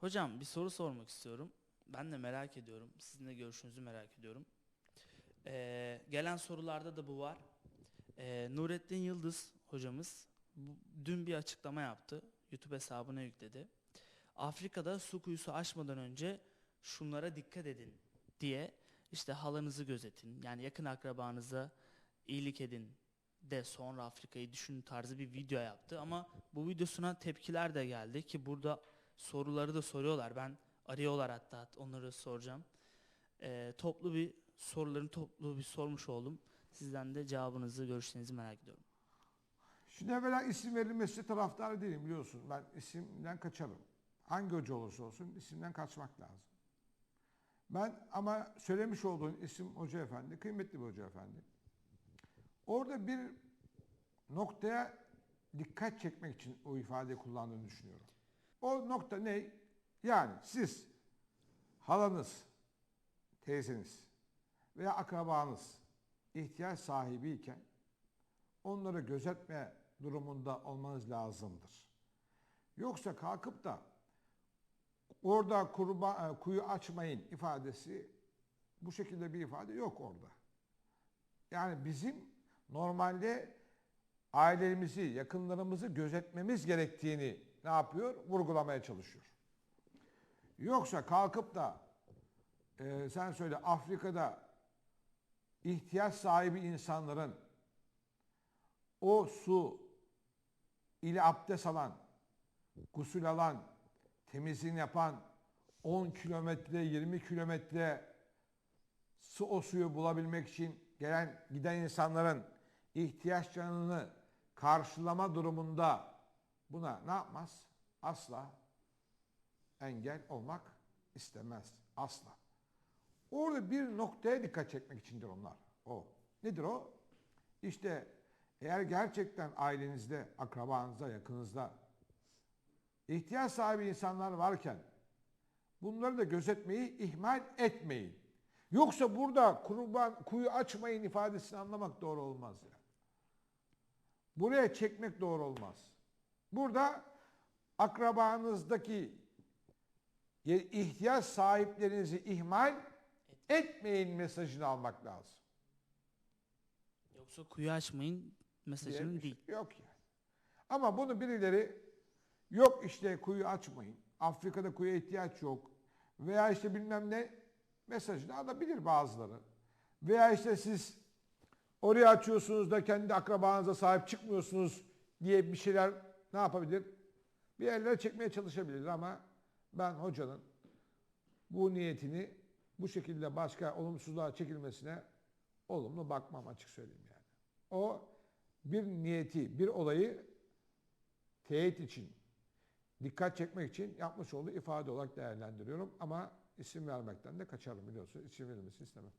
Hocam bir soru sormak istiyorum. Ben de merak ediyorum. Sizin de görüşünüzü merak ediyorum. Ee, gelen sorularda da bu var. Ee, Nurettin Yıldız hocamız bu- dün bir açıklama yaptı. YouTube hesabına yükledi. Afrika'da su kuyusu aşmadan önce şunlara dikkat edin diye işte halanızı gözetin. Yani yakın akrabanıza iyilik edin de sonra Afrika'yı düşünün tarzı bir video yaptı. Ama bu videosuna tepkiler de geldi ki burada soruları da soruyorlar. Ben arıyorlar hatta onları soracağım. Ee, toplu bir soruların toplu bir sormuş oldum. Sizden de cevabınızı, görüşlerinizi merak ediyorum. Şimdi evvela isim verilmesi taraftarı değilim biliyorsun. Ben isimden kaçarım. Hangi hoca olursa olsun isimden kaçmak lazım. Ben ama söylemiş olduğun isim hoca efendi, kıymetli bir hoca efendi. Orada bir noktaya dikkat çekmek için o ifadeyi kullandığını düşünüyorum. O nokta ne? Yani siz, halanız, teyzeniz veya akrabanız ihtiyaç sahibiyken onları gözetme durumunda olmanız lazımdır. Yoksa kalkıp da orada kurba, e, kuyu açmayın ifadesi bu şekilde bir ifade yok orada. Yani bizim normalde ailelerimizi, yakınlarımızı gözetmemiz gerektiğini ne yapıyor? Vurgulamaya çalışıyor. Yoksa kalkıp da e, sen söyle Afrika'da ihtiyaç sahibi insanların o su ile abdest alan, gusül alan, temizliğini yapan 10 kilometre, 20 kilometre su o suyu bulabilmek için gelen giden insanların ihtiyaçlarını karşılama durumunda buna ne yapmaz? Asla engel olmak istemez. Asla. Orada bir noktaya dikkat çekmek içindir onlar. O. Nedir o? İşte eğer gerçekten ailenizde, akrabanızda, yakınızda ihtiyaç sahibi insanlar varken bunları da gözetmeyi ihmal etmeyin. Yoksa burada kurban kuyu açmayın ifadesini anlamak doğru olmaz ya. Buraya çekmek doğru olmaz. Burada akrabanızdaki ihtiyaç sahiplerinizi ihmal etmeyin mesajını almak lazım. Yoksa kuyu açmayın diye mesajının bir şey değil. Yok yani. Ama bunu birileri yok işte kuyu açmayın. Afrika'da kuyuya ihtiyaç yok. Veya işte bilmem ne mesajını alabilir bazıları. Veya işte siz oraya açıyorsunuz da kendi akrabanıza sahip çıkmıyorsunuz diye bir şeyler ne yapabilir? Bir yerlere çekmeye çalışabilir ama ben hocanın bu niyetini bu şekilde başka olumsuzluğa çekilmesine olumlu bakmam açık söyleyeyim yani. O bir niyeti, bir olayı teyit için, dikkat çekmek için yapmış olduğu ifade olarak değerlendiriyorum. Ama isim vermekten de kaçarım biliyorsun. İsim verilmesini istemem.